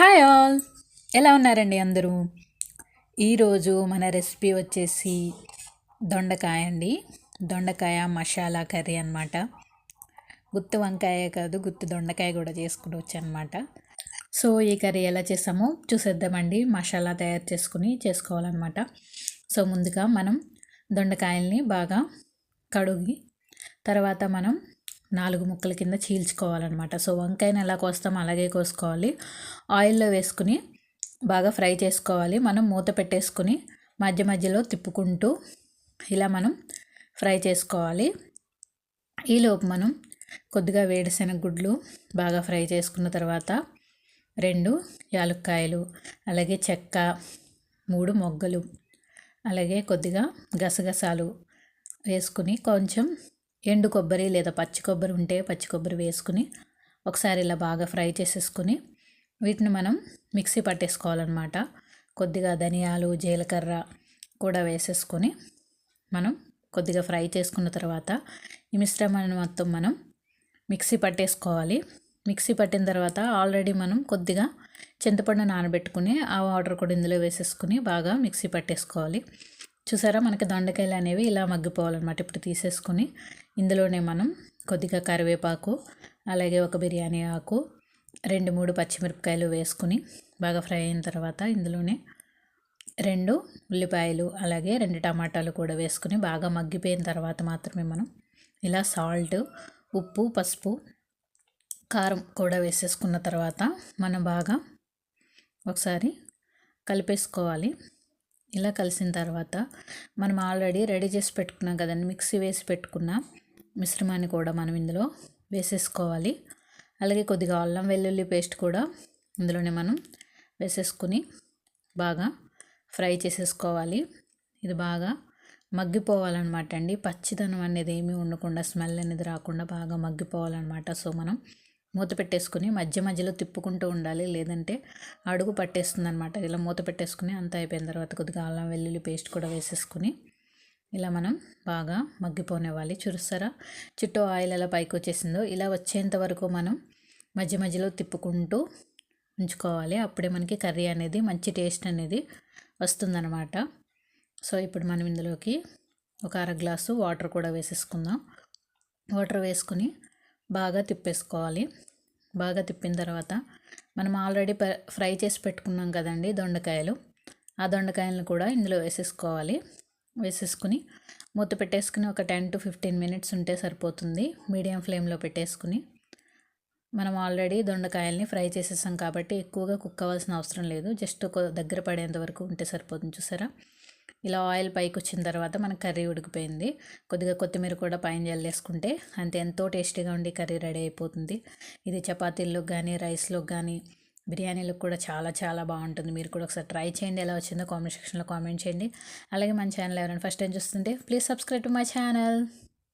Hi all. ఎలా ఉన్నారండి అందరూ? ఈరోజు మన రెసిపీ వచ్చేసి దొండకాయ అండి. దొండకాయ మసాలా కర్రీ అనమాట గుత్తి వంకాయ కాదు గుత్తి దొండకాయ కూడా చేసుకోవచ్చు అనమాట సో ఈ కర్రీ ఎలా చేసామో చూసేద్దామండి. మసాలా తయారు చేసుకుని చేసుకోవాలన్నమాట. సో ముందుగా మనం దొండకాయల్ని బాగా కడుగి తర్వాత మనం నాలుగు ముక్కల కింద చీల్చుకోవాలన్నమాట. సో వంకాయని ఎలా కోస్తాం అలాగే కోసుకోవాలి. ఆయిల్లో వేసుకుని బాగా ఫ్రై చేసుకోవాలి. మనం మూత పెట్టేసుకుని మధ్య మధ్యలో తిప్పుకుంటూ ఇలా మనం ఫ్రై చేసుకోవాలి. ఈలోపు మనం కొద్దిగా వేడిశనగ గుడ్లు బాగా ఫ్రై చేసుకున్న తర్వాత రెండు యాలుక్కాయలు అలాగే చెక్క మూడు మొగ్గలు అలాగే కొద్దిగా గసగసాలు వేసుకుని కొంచెం ఎండు కొబ్బరి లేదా పచ్చి కొబ్బరి ఉంటే పచ్చి కొబ్బరి వేసుకుని ఒకసారి ఇలా బాగా ఫ్రై చేసేసుకుని వీటిని మనం మిక్సీ పట్టేసుకోవాలన్నమాట. కొద్దిగా ధనియాలు జీలకర్ర కూడా వేసేసుకొని మనం కొద్దిగా ఫ్రై చేసుకున్న తర్వాత ఈ మిశ్రమాన్ని మొత్తం మనం మిక్సీ పట్టేసుకోవాలి. మిక్సీ పట్టిన తర్వాత ఆల్రెడీ మనం కొద్దిగా చింతపండు నానబెట్టుకుని ఆ వాటర్ కూడా ఇందులో వేసేసుకుని బాగా మిక్సీ పట్టేసుకోవాలి. చూసారా? మనకి దొండకాయలు అనేవి ఇలా మగ్గిపోవాలన్నమాట ఇప్పుడు తీసేసుకుని. ఇందులోనే మనం కొద్దిగా కరివేపాకు అలాగే ఒక బిర్యానీ ఆకు రెండు మూడు పచ్చిమిరపకాయలు వేసుకుని బాగా ఫ్రై అయిన తర్వాత ఇందులోనే రెండు ఉల్లిపాయలు అలాగే రెండు టమాటాలు కూడా వేసుకుని బాగా మగ్గిపోయిన తర్వాత మాత్రమే మనం ఇలా సాల్ట్ ఉప్పు పసుపు కారం కూడా వేసేసుకున్న తర్వాత మనం బాగా ఒకసారి కలిపేసుకోవాలి. ఇలా కలిసిన తర్వాత మనం ఆల్రెడీ రెడీ చేసి పెట్టుకున్నాం కదండి. మిక్సీ వేసి పెట్టుకున్న మిశ్రమాన్ని కూడా మనం ఇందులో వేసేసుకోవాలి. అలాగే కొద్దిగా అల్లం వెల్లుల్లి పేస్ట్ కూడా ఇందులోనే మనం వేసేసుకుని బాగా ఫ్రై చేసేసుకోవాలి. ఇది బాగా మగ్గిపోవాలన్నమాట అండి. పచ్చిదనం అనేది ఏమీ ఉండకుండా స్మెల్ అనేది రాకుండా బాగా మగ్గిపోవాలన్నమాట. సో మనం మూత పెట్టేసుకుని మధ్య మధ్యలో తిప్పుకుంటూ ఉండాలి. లేదంటే అడుగు పట్టేస్తుంది అనమాట ఇలా మూత పెట్టేసుకుని అంతా అయిపోయిన తర్వాత కొద్దిగా అల్లం వెల్లుల్లి పేస్ట్ కూడా వేసేసుకుని ఇలా మనం బాగా మగ్గిపోనివ్వాలి. చూస్తారా చుట్టూ ఆయిల్ ఎలా పైకి వచ్చేసిందో ఇలా వచ్చేంత వరకు మనం మధ్య మధ్యలో తిప్పుకుంటూ ఉంచుకోవాలి. అప్పుడే మనకి కర్రీ అనేది మంచి టేస్ట్ అనేది వస్తుందన్నమాట. సో ఇప్పుడు మనం ఇందులోకి ఒక అర గ్లాసు వాటర్ కూడా వేసేసుకుందాం. వాటర్ వేసుకుని బాగా తిప్పేసుకోవాలి. బాగా తిప్పిన తర్వాత మనం ఆల్రెడీ ఫ్రై చేసి పెట్టుకున్నాం కదండి దొండకాయలు. ఆ దొండకాయలను కూడా ఇందులో వేసేసుకోవాలి. వేసేసుకుని మూత పెట్టేసుకుని ఒక టెన్ టు ఫిఫ్టీన్ మినిట్స్ ఉంటే సరిపోతుంది. మీడియం ఫ్లేమ్లో పెట్టేసుకుని మనం ఆల్రెడీ దొండకాయల్ని ఫ్రై చేసేసాం కాబట్టి ఎక్కువగా కుక్ అవ్వాల్సిన అవసరం లేదు. జస్ట్ ఒక దగ్గర పడేంత వరకు ఉంటే సరిపోతుంది. చూసారా? ఇలా ఆయిల్ పైకి వచ్చిన తర్వాత మనకు కర్రీ ఉడికిపోయింది. కొద్దిగా కొత్తిమీర కూడా పైన జల్లేసుకుంటే అంతే ఎంతో టేస్టీగా ఉండి కర్రీ రెడీ అయిపోతుంది. ఇది చపాతీల్లో కానీ రైస్లో కానీ బిర్యానీలకు కూడా చాలా చాలా బాగుంటుంది. మీరు కూడా ఒకసారి ట్రై చేయండి ఎలా వచ్చిందో కామెంట్ సెక్షన్లో కామెంట్ చేయండి. అలాగే మన ఛానల్ ఎవరైనా ఫస్ట్ టైం చూస్తుంటే please subscribe to my channel.